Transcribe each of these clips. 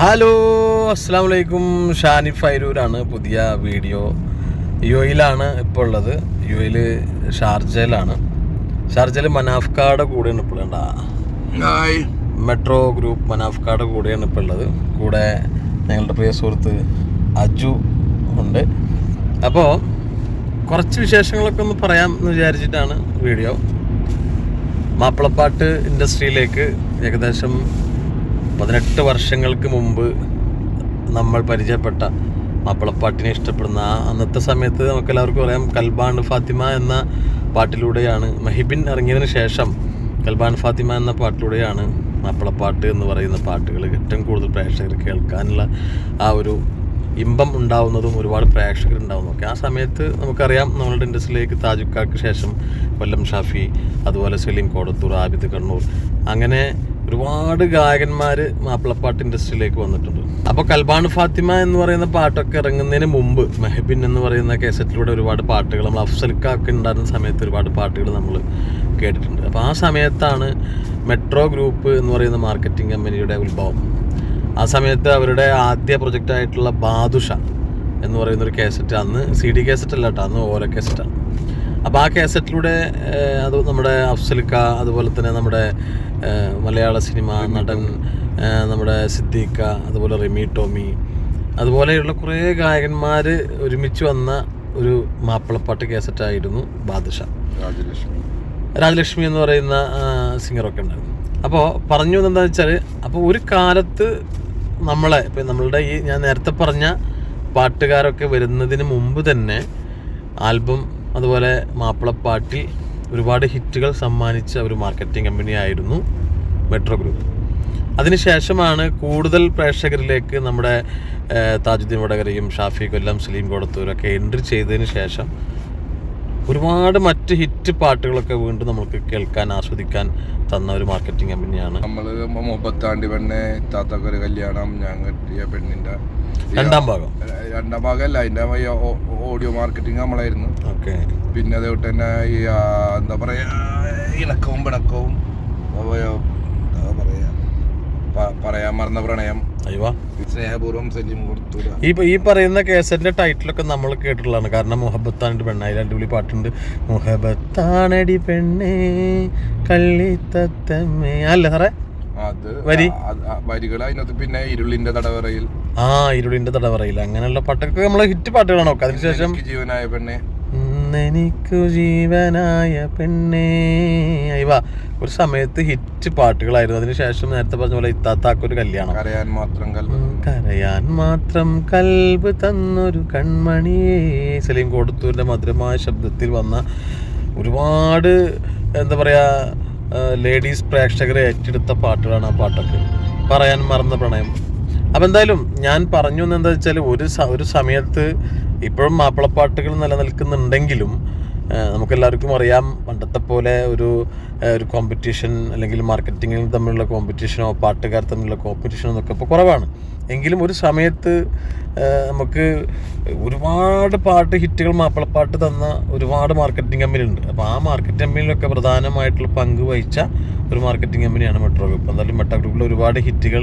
Hello അസ്സാം വലൈക്കും ഷാനി ഫൈരൂരാണ് പുതിയ വീഡിയോ. യു എയിലാണ് ഇപ്പോൾ ഉള്ളത്. യു എയിൽ ഷാർജയിലാണ്. ഷാർജയിൽ മനാഫ്കാടെ കൂടെയാണ് ഇപ്പോൾ ഉണ്ടാ മെട്രോ ഗ്രൂപ്പ് മനാഫ്കാടെ കൂടെയാണ് ഇപ്പോൾ ഉള്ളത്. കൂടെ ഞങ്ങളുടെ പ്രിയ സുഹൃത്ത് അജു ഉണ്ട്. അപ്പോൾ കുറച്ച് വിശേഷങ്ങളൊക്കെ ഒന്ന് പറയാം എന്ന് വിചാരിച്ചിട്ടാണ് വീഡിയോ. മാപ്പിളപ്പാട്ട് ഇൻഡസ്ട്രിയിലേക്ക് ഏകദേശം പതിനെട്ട് വർഷങ്ങൾക്ക് മുമ്പ് നമ്മൾ പരിചയപ്പെട്ട മാപ്പിളപ്പാട്ടിനെ ഇഷ്ടപ്പെടുന്ന ആ അന്നത്തെ സമയത്ത് നമുക്കെല്ലാവർക്കും അറിയാം കൽബാൻ ഫാത്തിമ എന്ന പാട്ടിലൂടെയാണ് മഹിബിൻ ഇറങ്ങിയതിന് ശേഷം കൽബാൻ ഫാത്തിമ എന്ന പാട്ടിലൂടെയാണ് മാപ്പിളപ്പാട്ട് എന്ന് പറയുന്ന പാട്ടുകൾ ഏറ്റവും കൂടുതൽ പ്രേക്ഷകർ കേൾക്കാനുള്ള ആ ഒരു ഇമ്പം ഉണ്ടാവുന്നതും ഒരുപാട് പ്രേക്ഷകർ ഉണ്ടാവുന്നതൊക്കെ ആ സമയത്ത് നമുക്കറിയാം നമ്മളുടെ ഇൻഡസ്ട്രിയിലേക്ക് താജുക്കാർക്ക് ശേഷം കൊല്ലം ഷാഫി അതുപോലെ സലീം കോടത്തൂർ ആബിദ് കണ്ണൂർ അങ്ങനെ ഒരുപാട് ഗായകന്മാർ മാപ്പിളപ്പാട്ട് ഇൻഡസ്ട്രിയിലേക്ക് വന്നിട്ടുണ്ട്. അപ്പോൾ കൽബാൻ ഫാത്തിമ എന്ന് പറയുന്ന പാട്ടൊക്കെ ഇറങ്ങുന്നതിന് മുമ്പ് മെഹബിൻ എന്ന് പറയുന്ന കേസറ്റിലൂടെ ഒരുപാട് പാട്ടുകൾ നമ്മൾ അഫ്സൽക്കൊക്കെ ഉണ്ടായിരുന്ന സമയത്ത് ഒരുപാട് പാട്ടുകൾ നമ്മൾ കേട്ടിട്ടുണ്ട്. അപ്പോൾ ആ സമയത്താണ് മെട്രോ ഗ്രൂപ്പ് എന്ന് പറയുന്ന മാർക്കറ്റിംഗ് കമ്പനിയുടെ ഉത്ഭവം. ആ സമയത്ത് അവരുടെ ആദ്യ പ്രൊജക്റ്റ് ആയിട്ടുള്ള ബാദുഷ എന്ന് പറയുന്ന ഒരു കേസറ്റ് അന്ന് സി ഡി കാസറ്റ് അല്ല കേട്ടോ അന്ന് ഓരോ കാസറ്റാണ്. അപ്പോൾ ആ കേസറ്റിലൂടെ അത് നമ്മുടെ അഫ്സൽക്ക അതുപോലെ തന്നെ നമ്മുടെ മലയാള സിനിമ നടൻ നമ്മുടെ സിദ്ദീഖ അതുപോലെ റിമി ടോമി. അതുപോലെയുള്ള കുറേ ഗായകന്മാർ ഒരുമിച്ച് വന്ന ഒരു മാപ്പിളപ്പാട്ട് കേസറ്റായിരുന്നു ബാദുഷ. രാജലക്ഷ്മി. രാജലക്ഷ്മി എന്ന് പറയുന്ന സിംഗറൊക്കെ ഉണ്ടായിരുന്നു. അപ്പോൾ പറഞ്ഞു എന്താ വെച്ചാൽ അപ്പോൾ ഒരു കാലത്ത് നമ്മളെ ഇപ്പം നമ്മളുടെ ഈ ഞാൻ നേരത്തെ പറഞ്ഞ പാട്ടുകാരൊക്കെ വരുന്നതിന് മുമ്പ് തന്നെ ആൽബം അതുപോലെ മാപ്പിളപ്പാട്ടിൽ ഒരുപാട് ഹിറ്റുകൾ സമ്മാനിച്ച ഒരു മാർക്കറ്റിംഗ് കമ്പനി ആയിരുന്നു മെട്രോ ഗ്രൂപ്പ്. അതിനുശേഷമാണ് കൂടുതൽ പ്രേക്ഷകരിലേക്ക് നമ്മുടെ താജുദ്ദീൻ വടകരയും ഷാഫി കൊല്ലം സലീം കോടത്തൂരൊക്കെ എൻട്രി ചെയ്തതിന് ശേഷം ഒരുപാട് മറ്റ് ഹിറ്റ് പാട്ടുകളൊക്കെ വീണ്ടും നമുക്ക് കേൾക്കാൻ ആസ്വദിക്കാൻ തന്ന ഒരു മാർക്കറ്റിംഗ് കമ്പനിയാണ്. നമ്മൾ മുപ്പത്താണ്ടി പെണ്ണെ താത്തക്കൊരു കല്യാണം ഞാൻ കെട്ടിയ പെണ്ണിന്റെ രണ്ടാം ഭാഗം? രണ്ടാം ഭാഗമല്ല അതിന്റെ ഓഡിയോ മാർക്കറ്റിംഗ് നമ്മളായിരുന്നു. ഓക്കെ. പിന്നെ അതേപോലെ തന്നെ ഈ എന്താ പറയാ ഇണക്കവും പിണക്കവും എന്താ പറയാ പറയാൻ മറന്ന പ്രണയം. സ്നേഹപൂർവം സലീം ഈ ഈ പറയുന്ന കേസറ്റിന്റെ ടൈറ്റിലൊക്കെ നമ്മൾ കേട്ടിട്ടുള്ളതാണ്. കാരണം മുഹബത്താനടി പെണ്ണായി അടിപൊളി പാട്ടുണ്ട്. മുഹബത്താനടി പെണ്ണേ കള്ളിത്തത്തമ്മേ. അല്ലേ സാറേ? അത് വരി? വരികൾ അതിനകത്ത് പിന്നെ ഇരുളിന്റെ തടവറയിൽ. ആ ഇരുളിന്റെ തടവറയിൽ. അങ്ങനെയുള്ള പാട്ടൊക്കെ നമ്മളെ ഹിറ്റ് പാട്ടുകളാണ് നോക്കുക. അതിനുശേഷം ജീവനായ പെണ്ണെ. എനിക്കു ജീവനായ പെണ്ണേ. അയ്യവാ ഒരു സമയത്ത് ഹിറ്റ് പാട്ടുകളായിരുന്നു. അതിനുശേഷം നേരത്തെ പറഞ്ഞ പോലെ ഇത്താത്താക്കൊരു കല്യാണം. കരയാൻ മാത്രം കൽവ് കരയാൻ മാത്രം കൽബ് തന്നൊരു കൺമണിയേ. സലീം കോടത്തൂരിന്റെ മധുരമായ ശബ്ദത്തിൽ വന്ന ഒരുപാട് എന്താ പറയാ ലേഡീസ് പ്രേക്ഷകരെ ഏറ്റെടുത്ത പാട്ടുകളാണ് ആ പാട്ടൊക്കെ. പറയാൻ മറന്ന പ്രണയം. അപ്പം എന്തായാലും ഞാൻ പറഞ്ഞു എന്താ വെച്ചാൽ ഒരു ഒരു സമയത്ത് ഇപ്പോഴും മാപ്പിളപ്പാട്ടുകൾ നിലനിൽക്കുന്നുണ്ടെങ്കിലും നമുക്കെല്ലാവർക്കും അറിയാം പണ്ടത്തെ പോലെ ഒരു ഒരു കോമ്പറ്റീഷൻ അല്ലെങ്കിൽ മാർക്കറ്റിംഗിൽ തമ്മിലുള്ള കോമ്പറ്റീഷനോ പാട്ടുകാർ തമ്മിലുള്ള കോമ്പറ്റീഷനോ എന്നൊക്കെ ഇപ്പോൾ കുറവാണ്. എങ്കിലും ഒരു സമയത്ത് നമുക്ക് ഒരുപാട് പാട്ട് ഹിറ്റുകൾ മാപ്പിളപ്പാട്ട് തന്ന ഒരുപാട് മാർക്കറ്റിംഗ് കമ്പനി ഉണ്ട് അപ്പോൾ ആ മാർക്കറ്റ് കമ്പനിയിലൊക്കെ പ്രധാനമായിട്ടുള്ള പങ്ക് വഹിച്ച ഒരു മാർക്കറ്റിംഗ് കമ്പനിയാണ് മെട്രോ ഗ്രൂപ്പ്. എന്തായാലും മെട്രോ ഗ്രൂപ്പിൽ ഒരുപാട് ഹിറ്റുകൾ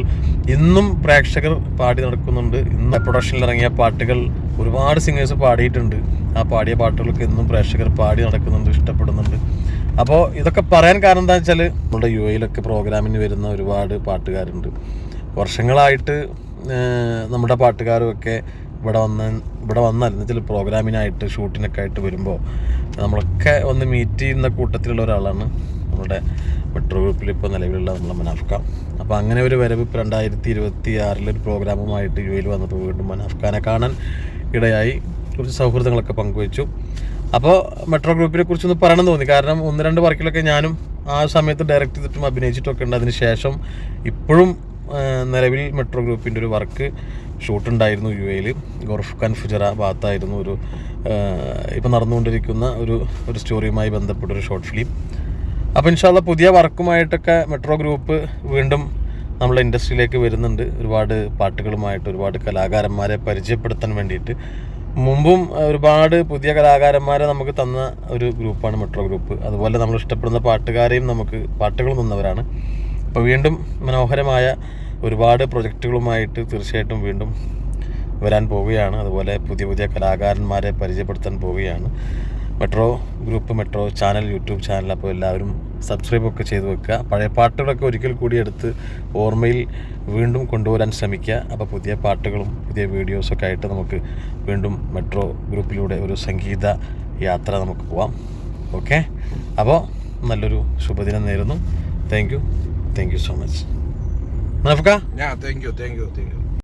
ഇന്നും പ്രേക്ഷകർ പാടി നടക്കുന്നുണ്ട്. ഇന്ന് പ്രൊഡക്ഷനിൽ ഇറങ്ങിയ പാട്ടുകൾ ഒരുപാട് സിംഗേഴ്സ് പാടിയിട്ടുണ്ട്. ആ പാടിയ പാട്ടുകളൊക്കെ എന്നും പ്രേക്ഷകർ പാടി നടക്കുന്നുണ്ട് ഇഷ്ടപ്പെടുന്നുണ്ട്. അപ്പോൾ ഇതൊക്കെ പറയാൻ കാരണം എന്താ വെച്ചാൽ നമ്മുടെ യു എയിലൊക്കെ പ്രോഗ്രാമിന് വരുന്ന ഒരുപാട് പാട്ടുകാരുണ്ട്. വർഷങ്ങളായിട്ട് നമ്മുടെ പാട്ടുകാരുമൊക്കെ ഇവിടെ വന്ന് ഇവിടെ വന്നായിരുന്നു. ചില പ്രോഗ്രാമിനായിട്ട് ഷൂട്ടിനൊക്കെ ആയിട്ട് വരുമ്പോൾ നമ്മളൊക്കെ ഒന്ന് മീറ്റ് ചെയ്യുന്ന കൂട്ടത്തിലുള്ള ഒരാളാണ് നമ്മുടെ മെട്രോ ഗ്രൂപ്പിൽ ഇപ്പോൾ നിലവിലുള്ള നമ്മളെ മനാഫ്ക. അപ്പോൾ അങ്ങനെ ഒരു വരവ് ഇപ്പോൾ രണ്ടായിരത്തി ഇരുപത്തി ആറിലൊരു പ്രോഗ്രാമുമായിട്ട് യു എയിൽ വന്നപ്പോൾ വീണ്ടും മനാഫ്ഖാനെ കാണാൻ ഇടയായി. കുറച്ച് സൗഹൃദങ്ങളൊക്കെ പങ്കുവച്ചു. അപ്പോൾ മെട്രോ ഗ്രൂപ്പിനെ കുറിച്ചൊന്ന് പറയണം തോന്നി. കാരണം ഒന്ന് രണ്ട് വർക്കിലൊക്കെ ഞാനും ആ സമയത്ത് ഡയറക്റ്റ് ചെയ്തിട്ടും അഭിനയിച്ചിട്ടൊക്കെ ഉണ്ട് അതിന് ശേഷം ഇപ്പോഴും നിലവിൽ മെട്രോ ഗ്രൂപ്പിന്റെ ഒരു വർക്ക് ഷൂട്ടുണ്ടായിരുന്നു യു എയിൽ ഗോർഫ് ഖാൻ ഫുജറ ഭാഗത്തായിരുന്നു ഒരു ഇപ്പം നടന്നുകൊണ്ടിരിക്കുന്ന ഒരു ഒരു സ്റ്റോറിയുമായി ബന്ധപ്പെട്ട ഒരു ഷോർട്ട് ഫിലിം അപ്പോൾ ഇൻഷാല്ല പുതിയ വർക്കുമായിട്ടൊക്കെ മെട്രോ ഗ്രൂപ്പ് വീണ്ടും നമ്മളെ ഇൻഡസ്ട്രിയിലേക്ക് വരുന്നുണ്ട്. ഒരുപാട് പാട്ടുകളുമായിട്ട് ഒരുപാട് കലാകാരന്മാരെ പരിചയപ്പെടുത്താൻ വേണ്ടിയിട്ട്. മുമ്പും ഒരുപാട് പുതിയ കലാകാരന്മാരെ നമുക്ക് തന്ന ഒരു ഗ്രൂപ്പാണ് മെട്രോ ഗ്രൂപ്പ്. അതുപോലെ നമ്മൾ ഇഷ്ടപ്പെടുന്ന പാട്ടുകാരെയും നമുക്ക് പാട്ടുകൾ തന്നവരാണ്. അപ്പോൾ വീണ്ടും മനോഹരമായ ഒരുപാട് പ്രൊജക്റ്റുകളുമായിട്ട് തീർച്ചയായിട്ടും വീണ്ടും വരാൻ പോവുകയാണ്. അതുപോലെ പുതിയ പുതിയ കലാകാരന്മാരെ പരിചയപ്പെടുത്താൻ പോവുകയാണ്. Metro group metro channel YouTube channel അപ്പോൾ എല്ലാവരും സബ്സ്ക്രൈബ് ഒക്കെ ചെയ്ത് വെക്കുക. പഴയ പാട്ടുകളൊക്കെ ഒരിക്കൽ കൂടി എടുത്ത് ഓർമ്മയിൽ വീണ്ടും കൊണ്ടുവരാൻ ശ്രമിക്കുക. അപ്പോൾ പുതിയ പാട്ടുകളും പുതിയ വീഡിയോസൊക്കെ ആയിട്ട് നമുക്ക് വീണ്ടും മെട്രോ ഗ്രൂപ്പിലൂടെ ഒരു സംഗീത യാത്ര നമുക്ക് പോവാം. ഓക്കെ അപ്പോൾ നല്ലൊരു ശുഭദിനം നേരുന്നു. Thank you thank you so much നഫ്ക thank you thank you thank you